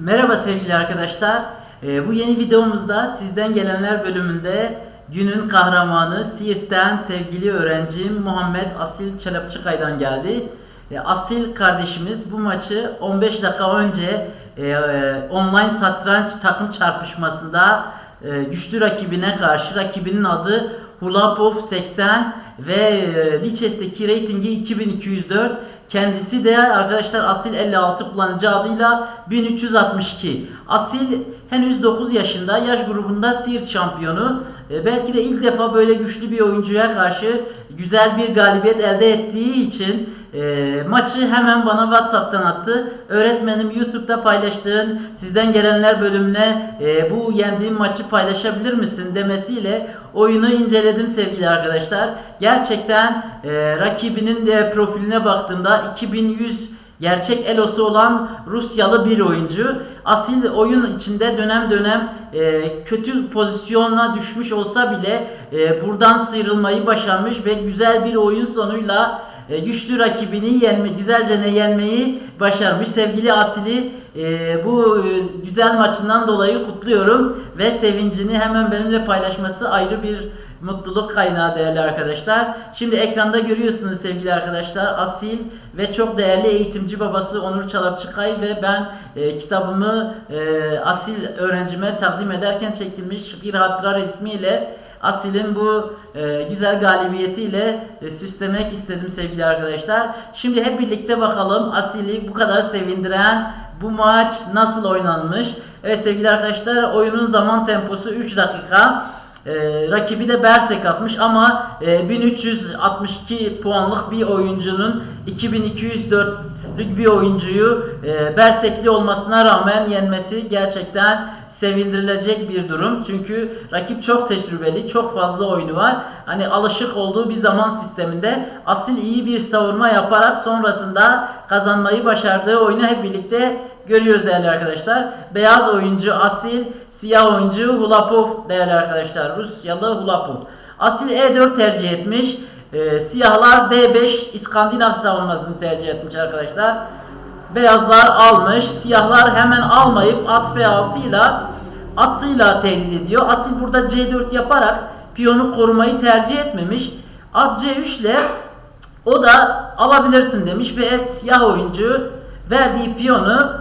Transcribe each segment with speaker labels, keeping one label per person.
Speaker 1: Merhaba sevgili arkadaşlar. Ee, bu yeni videomuzda sizden gelenler bölümünde günün kahramanı Siirt'ten sevgili öğrencim Muhammed Asil Çelapçıkay'dan geldi. Ee, Asil kardeşimiz bu maçı 15 dakika önce e, e, online satranç takım çarpışmasında e, güçlü rakibine karşı rakibinin adı Hulapov 80 ve e, Lichess'teki reytingi 2204. Kendisi de arkadaşlar Asil 56 kullanıcı adıyla 1362. Asil henüz 9 yaşında yaş grubunda Siirt şampiyonu. E, belki de ilk defa böyle güçlü bir oyuncuya karşı güzel bir galibiyet elde ettiği için e, maçı hemen bana WhatsApp'tan attı. Öğretmenim YouTube'da paylaştığın sizden gelenler bölümüne e, bu yendiğim maçı paylaşabilir misin demesiyle oyunu inceledim sevgili arkadaşlar. Gerçekten e, rakibinin de profiline baktığımda 2100 gerçek elosu olan Rusyalı bir oyuncu. Asil oyun içinde dönem dönem e, kötü pozisyona düşmüş olsa bile e, buradan sıyrılmayı başarmış ve güzel bir oyun sonuyla e, güçlü rakibini yenme, güzelce ne yenmeyi başarmış. Sevgili Asil'i e, bu e, güzel maçından dolayı kutluyorum ve sevincini hemen benimle paylaşması ayrı bir mutluluk kaynağı değerli arkadaşlar. Şimdi ekranda görüyorsunuz sevgili arkadaşlar Asil ve çok değerli eğitimci babası Onur Çalapçıkay ve ben e, kitabımı e, Asil öğrencime takdim ederken çekilmiş bir hatıra resmiyle Asil'in bu e, güzel galibiyetiyle e, süslemek istedim sevgili arkadaşlar. Şimdi hep birlikte bakalım Asil'i bu kadar sevindiren bu maç nasıl oynanmış? Evet sevgili arkadaşlar oyunun zaman temposu 3 dakika. Ee, rakibi de Bersek atmış ama e, 1362 puanlık bir oyuncunun 2204'lük bir oyuncuyu e, Bersekli olmasına rağmen yenmesi gerçekten sevindirilecek bir durum. Çünkü rakip çok tecrübeli, çok fazla oyunu var. Hani alışık olduğu bir zaman sisteminde asil iyi bir savunma yaparak sonrasında kazanmayı başardığı oyunu hep birlikte görüyoruz değerli arkadaşlar. Beyaz oyuncu Asil, siyah oyuncu Hulapov değerli arkadaşlar. Rusyalı Hulapov. Asil E4 tercih etmiş. Ee, siyahlar D5 İskandinav savunmasını tercih etmiş arkadaşlar. Beyazlar almış. Siyahlar hemen almayıp at F6 ile atıyla tehdit ediyor. Asil burada C4 yaparak piyonu korumayı tercih etmemiş. At C3 ile o da alabilirsin demiş ve et siyah oyuncu verdiği piyonu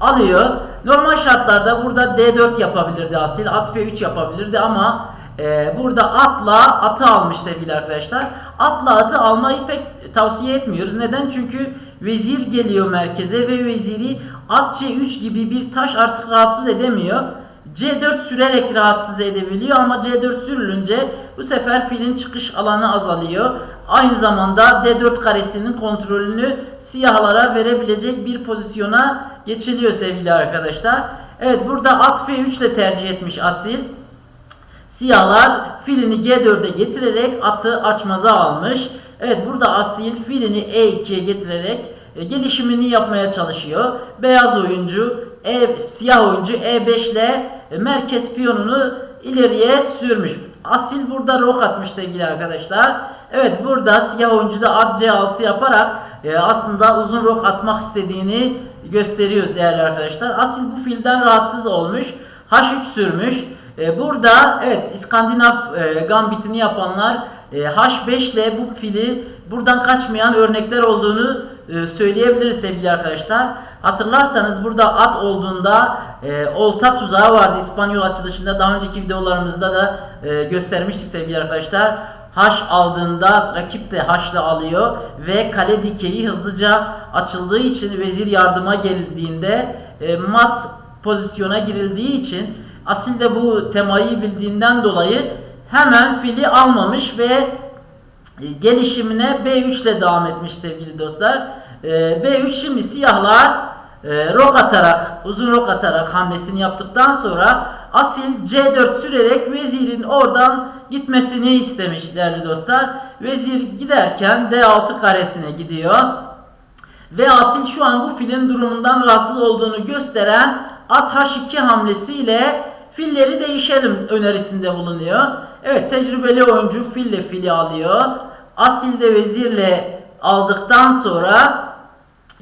Speaker 1: alıyor. Normal şartlarda burada D4 yapabilirdi Asil. At F3 yapabilirdi ama e, burada atla atı almış sevgili arkadaşlar. Atla atı almayı pek tavsiye etmiyoruz. Neden? Çünkü vezir geliyor merkeze ve veziri at C3 gibi bir taş artık rahatsız edemiyor. C4 sürerek rahatsız edebiliyor ama C4 sürülünce bu sefer filin çıkış alanı azalıyor. Aynı zamanda D4 karesinin kontrolünü siyahlara verebilecek bir pozisyona geçiliyor sevgili arkadaşlar. Evet burada at F3 ile tercih etmiş Asil. Siyahlar filini G4'e getirerek atı açmaza almış. Evet burada Asil filini E2'ye getirerek e, gelişimini yapmaya çalışıyor. Beyaz oyuncu, e, siyah oyuncu E5 ile e, merkez piyonunu ileriye sürmüş. Asil burada rok atmış sevgili arkadaşlar. Evet burada siyah oyuncu da at C6 yaparak e, aslında uzun rok atmak istediğini gösteriyor değerli arkadaşlar. Asil bu filden rahatsız olmuş. H3 sürmüş. E, burada evet İskandinav e, gambitini yapanlar e, H5 ile bu fili buradan kaçmayan örnekler olduğunu e, söyleyebiliriz sevgili arkadaşlar. Hatırlarsanız burada at olduğunda e, olta tuzağı vardı İspanyol açılışında daha önceki videolarımızda da e, göstermiştik sevgili arkadaşlar. H aldığında rakip de H ile alıyor ve kale dikeyi hızlıca açıldığı için vezir yardıma geldiğinde e, mat pozisyona girildiği için De bu temayı bildiğinden dolayı hemen fili almamış ve e, gelişimine B3 ile devam etmiş sevgili dostlar. E, B3 şimdi siyahlar e, rok atarak, uzun rok atarak hamlesini yaptıktan sonra Asil C4 sürerek vezirin oradan gitmesini istemiş değerli dostlar. Vezir giderken D6 karesine gidiyor. Ve Asil şu an bu filin durumundan rahatsız olduğunu gösteren at H2 hamlesiyle filleri değişelim önerisinde bulunuyor. Evet tecrübeli oyuncu fille fili alıyor. Asil de vezirle aldıktan sonra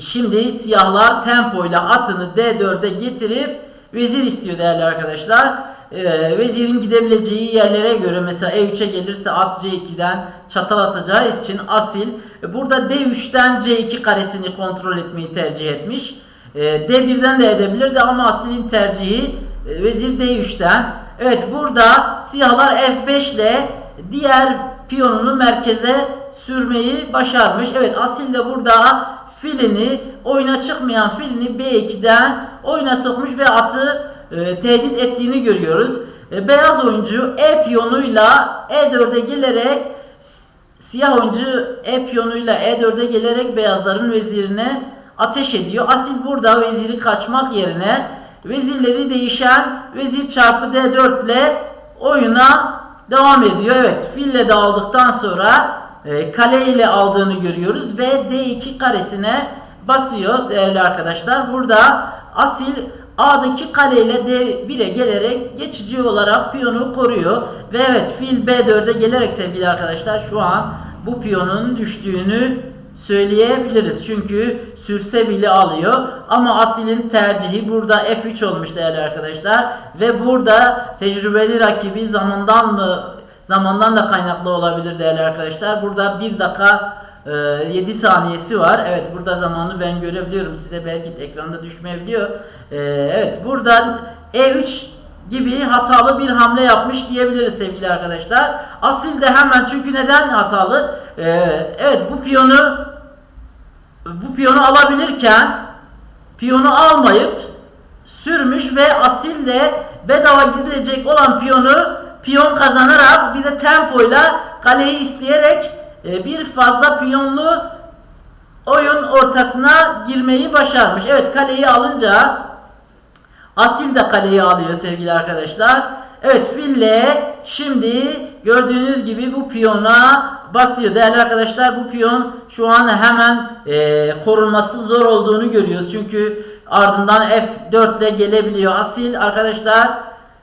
Speaker 1: Şimdi siyahlar tempoyla atını D4'e getirip vezir istiyor değerli arkadaşlar. Ee, vezirin gidebileceği yerlere göre mesela E3'e gelirse at C2'den çatal atacağı için asil e, burada D3'ten C2 karesini kontrol etmeyi tercih etmiş. Ee, D1'den de edebilirdi ama asilin tercihi vezir D3'ten. Evet burada siyahlar F5 ile diğer piyonunu merkeze sürmeyi başarmış. Evet Asil de burada filini oyuna çıkmayan filini B2'den oyuna sokmuş ve atı e, tehdit ettiğini görüyoruz. E, beyaz oyuncu E piyonuyla E4'e gelerek siyah oyuncu E piyonuyla E4'e gelerek beyazların vezirine ateş ediyor. Asil burada veziri kaçmak yerine vezirleri değişen vezir çarpı D4 ile oyuna devam ediyor. Evet fille de aldıktan sonra e, kale ile aldığını görüyoruz ve D2 karesine basıyor değerli arkadaşlar. Burada Asil A'daki kale ile D1'e gelerek geçici olarak piyonu koruyor. Ve evet fil B4'e gelerek sevgili arkadaşlar şu an bu piyonun düştüğünü söyleyebiliriz. Çünkü sürse bile alıyor. Ama Asil'in tercihi burada F3 olmuş değerli arkadaşlar. Ve burada tecrübeli rakibi zamandan mı zamandan da kaynaklı olabilir değerli arkadaşlar. Burada 1 dakika e, 7 saniyesi var. Evet burada zamanı ben görebiliyorum. Size belki ekranda düşmeyebiliyor. E, evet buradan E3 gibi hatalı bir hamle yapmış diyebiliriz sevgili arkadaşlar. Asil de hemen çünkü neden hatalı? E, evet bu piyonu bu piyonu alabilirken piyonu almayıp sürmüş ve asil de bedava gidilecek olan piyonu piyon kazanarak bir de tempoyla kaleyi isteyerek e, bir fazla piyonlu oyun ortasına girmeyi başarmış. Evet kaleyi alınca Asil de kaleyi alıyor sevgili arkadaşlar. Evet fille şimdi gördüğünüz gibi bu piyona basıyor. Değerli arkadaşlar bu piyon şu an hemen e, korunması zor olduğunu görüyoruz. Çünkü ardından F4 ile gelebiliyor. Asil arkadaşlar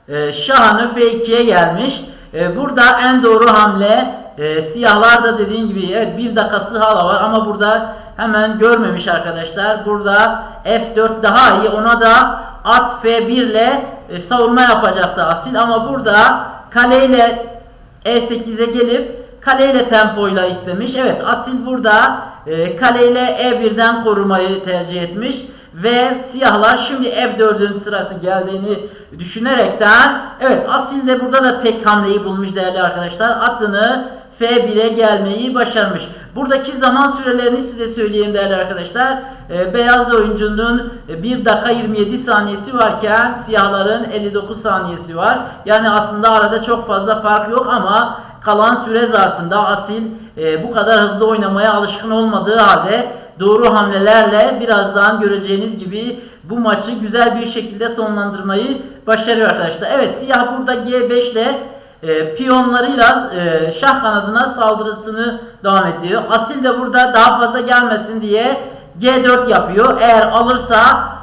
Speaker 1: e, şahını F2'ye gelmiş. E, burada en doğru hamle e, siyahlar da dediğim gibi evet bir dakikası hala var ama burada hemen görmemiş arkadaşlar. Burada F4 daha iyi. Ona da at F1 ile e, savunma yapacaktı Asil ama burada kaleyle E8'e gelip kaleyle tempoyla istemiş. Evet Asil burada e, kaleyle E1'den korumayı tercih etmiş ve siyahlar şimdi F4'ün sırası geldiğini düşünerekten evet Asil de burada da tek hamleyi bulmuş değerli arkadaşlar. Atını F1'e gelmeyi başarmış. Buradaki zaman sürelerini size söyleyeyim değerli arkadaşlar. Ee, beyaz oyuncunun 1 dakika 27 saniyesi varken siyahların 59 saniyesi var. Yani aslında arada çok fazla fark yok ama kalan süre zarfında Asil e, bu kadar hızlı oynamaya alışkın olmadığı halde doğru hamlelerle birazdan göreceğiniz gibi bu maçı güzel bir şekilde sonlandırmayı başarıyor arkadaşlar. Evet siyah burada G5 ile e, piyonlarıyla e, şah kanadına saldırısını devam ediyor. Asil de burada daha fazla gelmesin diye G4 yapıyor. Eğer alırsa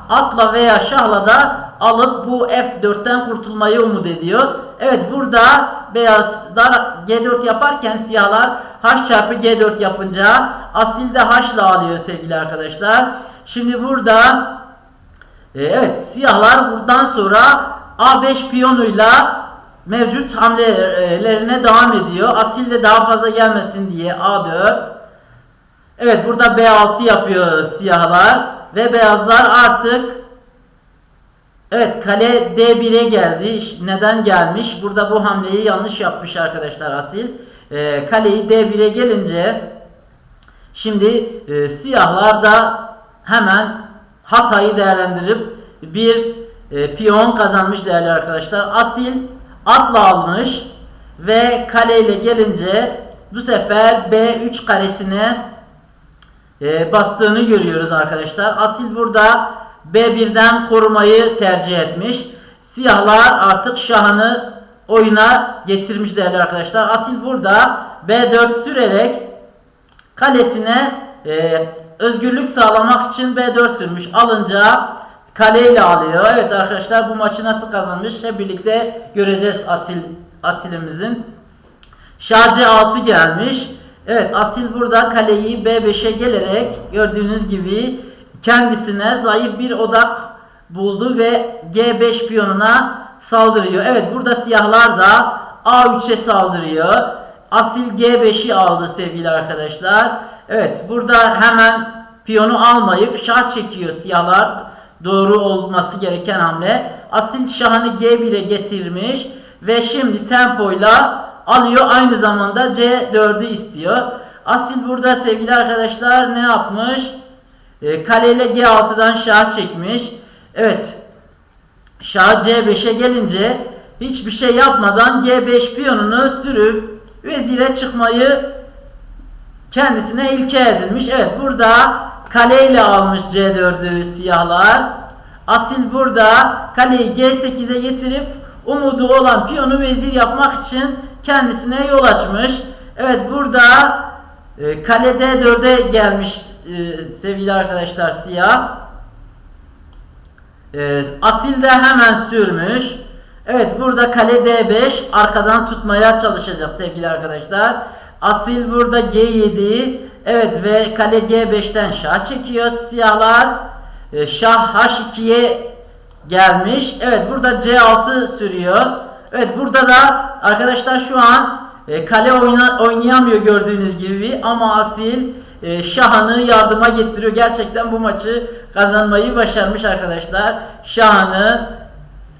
Speaker 1: atla veya şahla da alıp bu F4'ten kurtulmayı umut ediyor. Evet burada beyazlar G4 yaparken siyahlar H çarpı G4 yapınca Asil de H ile alıyor sevgili arkadaşlar. Şimdi burada e, evet siyahlar buradan sonra A5 piyonuyla mevcut hamlelerine devam ediyor. Asil de daha fazla gelmesin diye A4. Evet burada B6 yapıyor siyahlar ve beyazlar artık Evet kale D1'e geldi. Neden gelmiş? Burada bu hamleyi yanlış yapmış arkadaşlar Asil. Ee, kaleyi D1'e gelince şimdi e, siyahlar da hemen hatayı değerlendirip bir e, piyon kazanmış değerli arkadaşlar. Asil atla almış ve kaleyle gelince bu sefer B3 karesine e, bastığını görüyoruz arkadaşlar. Asil burada B1'den korumayı tercih etmiş. Siyahlar artık şahını oyuna getirmiş değerli arkadaşlar. Asil burada B4 sürerek kalesine e, özgürlük sağlamak için B4 sürmüş. Alınca kaleyle alıyor. Evet arkadaşlar bu maçı nasıl kazanmış hep birlikte göreceğiz asil asilimizin. Şah C6 gelmiş. Evet Asil burada kaleyi B5'e gelerek gördüğünüz gibi kendisine zayıf bir odak buldu ve G5 piyonuna saldırıyor. Evet burada siyahlar da A3'e saldırıyor. Asil G5'i aldı sevgili arkadaşlar. Evet burada hemen piyonu almayıp şah çekiyor siyahlar. Doğru olması gereken hamle. Asil şahını G1'e getirmiş ve şimdi tempoyla alıyor. Aynı zamanda C4'ü istiyor. Asil burada sevgili arkadaşlar ne yapmış? E, kaleyle G6'dan şah çekmiş. Evet. Şah C5'e gelince hiçbir şey yapmadan G5 piyonunu sürüp vezire çıkmayı kendisine ilke edinmiş. Evet burada kaleyle almış C4'ü siyahlar. Asil burada kaleyi G8'e getirip umudu olan piyonu vezir yapmak için kendisine yol açmış. Evet burada e, kale D4'e gelmiş sevgili arkadaşlar siyah. E, Asil de hemen sürmüş. Evet burada kale D5 arkadan tutmaya çalışacak sevgili arkadaşlar. Asil burada G7 evet ve kale G5'ten şah çekiyor siyahlar. E, şah H2'ye gelmiş. Evet burada C6 sürüyor. Evet burada da arkadaşlar şu an e, kale oyna, oynayamıyor gördüğünüz gibi ama Asil e, Şahan'ı yardıma getiriyor. Gerçekten bu maçı kazanmayı başarmış arkadaşlar. Şahan'ı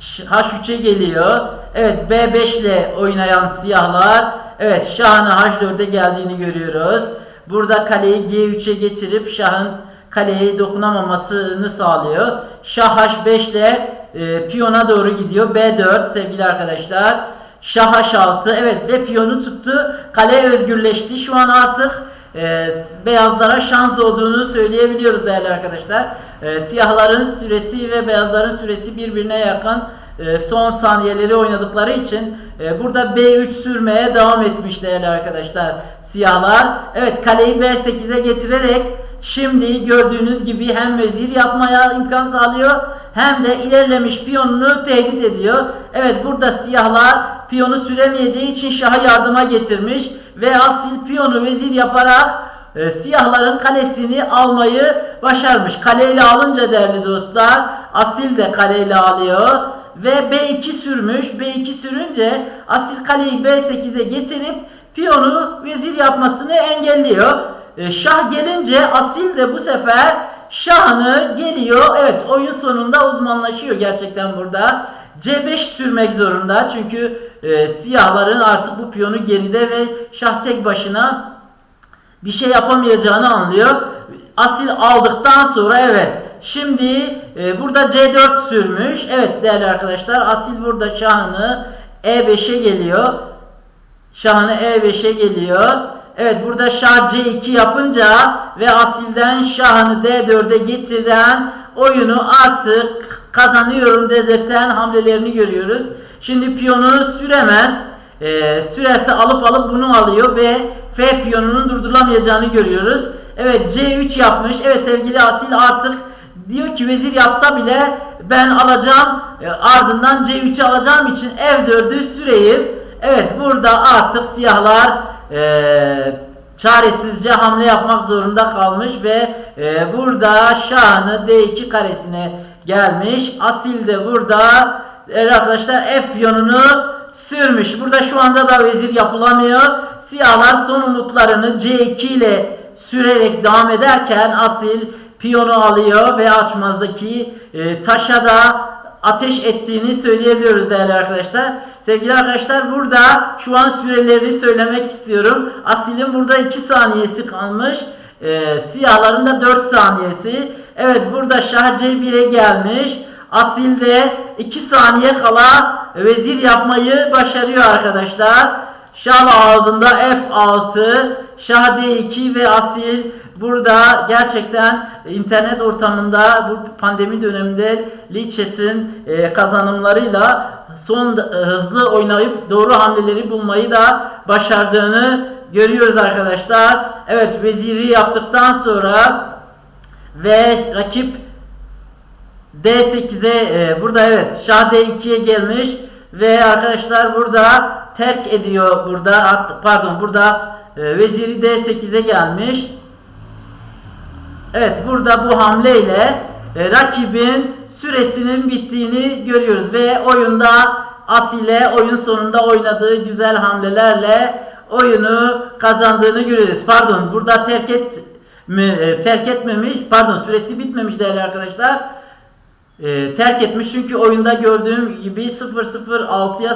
Speaker 1: H3'e geliyor. Evet B5 ile oynayan siyahlar. Evet Şah'ın H4'e geldiğini görüyoruz. Burada kaleyi G3'e getirip Şah'ın kaleye dokunamamasını sağlıyor. Şah H5 ile e, piyona doğru gidiyor. B4 sevgili arkadaşlar. Şah H6 evet ve piyonu tuttu. Kale özgürleşti. Şu an artık e, beyazlara şans olduğunu söyleyebiliyoruz değerli arkadaşlar. E, siyahların süresi ve beyazların süresi birbirine yakın e, son saniyeleri oynadıkları için e, burada B3 sürmeye devam etmiş değerli arkadaşlar siyahlar. Evet kaleyi B8'e getirerek şimdi gördüğünüz gibi hem vezir yapmaya imkan sağlıyor hem de ilerlemiş piyonunu tehdit ediyor. Evet burada siyahlar piyonu süremeyeceği için şaha yardıma getirmiş ve asil piyonu vezir yaparak e, siyahların kalesini almayı başarmış. Kaleyle alınca değerli dostlar asil de kaleyle alıyor ve B2 sürmüş. B2 sürünce asil kaleyi B8'e getirip piyonu vezir yapmasını engelliyor. E, şah gelince asil de bu sefer şahını geliyor. Evet oyun sonunda uzmanlaşıyor gerçekten burada. C5 sürmek zorunda çünkü e, siyahların artık bu piyonu geride ve şah tek başına bir şey yapamayacağını anlıyor. Asil aldıktan sonra evet şimdi e, burada C4 sürmüş. Evet değerli arkadaşlar asil burada şahını E5'e geliyor. Şahını E5'e geliyor. Evet burada şah C2 yapınca ve asilden şahını D4'e getiren oyunu artık kazanıyorum dedirten hamlelerini görüyoruz. Şimdi piyonu süremez. Ee, sürerse alıp alıp bunu alıyor ve F piyonunun durdurulamayacağını görüyoruz. Evet C3 yapmış. Evet sevgili Asil artık diyor ki vezir yapsa bile ben alacağım e, ardından C3'ü alacağım için F4'ü süreyim. Evet burada artık siyahlar e, çaresizce hamle yapmak zorunda kalmış ve e, burada şahını D2 karesine gelmiş. Asil de burada evet arkadaşlar F piyonunu sürmüş. Burada şu anda da vezir yapılamıyor. Siyahlar son umutlarını C2 ile sürerek devam ederken Asil piyonu alıyor ve açmazdaki e, taşa da ateş ettiğini söyleyebiliyoruz değerli arkadaşlar. Sevgili arkadaşlar burada şu an süreleri söylemek istiyorum. Asil'in burada 2 saniyesi kalmış. E, siyahların da 4 saniyesi. Evet burada Şah C1'e gelmiş. Asil de 2 saniye kala vezir yapmayı başarıyor arkadaşlar. Şah aldığında F6, Şah D2 ve Asil burada gerçekten internet ortamında bu pandemi döneminde Lichess'in e, kazanımlarıyla son e, hızlı oynayıp doğru hamleleri bulmayı da başardığını görüyoruz arkadaşlar. Evet veziri yaptıktan sonra ve rakip D8'e e, burada evet Şah D2'ye gelmiş ve arkadaşlar burada terk ediyor burada pardon burada veziri D8'e gelmiş. Evet burada bu hamleyle e, rakibin süresinin bittiğini görüyoruz ve oyunda Asile oyun sonunda oynadığı güzel hamlelerle oyunu kazandığını görüyoruz. Pardon burada terk et mi, e, terk etmemiş pardon süresi bitmemiş değerli arkadaşlar. E, terk etmiş çünkü oyunda gördüğüm gibi 006'ya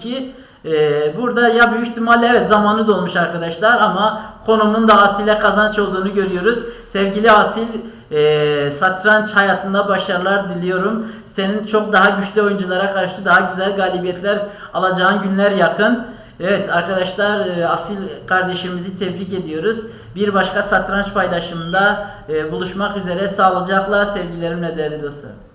Speaker 1: 002 e, burada ya büyük ihtimalle evet zamanı dolmuş arkadaşlar ama konumun da Asil'e kazanç olduğunu görüyoruz. Sevgili Asil e, satranç hayatında başarılar diliyorum. Senin çok daha güçlü oyunculara karşı daha güzel galibiyetler alacağın günler yakın. Evet arkadaşlar e, Asil kardeşimizi tebrik ediyoruz. Bir başka satranç paylaşımında e, buluşmak üzere sağlıcakla sevgilerimle değerli dostlar.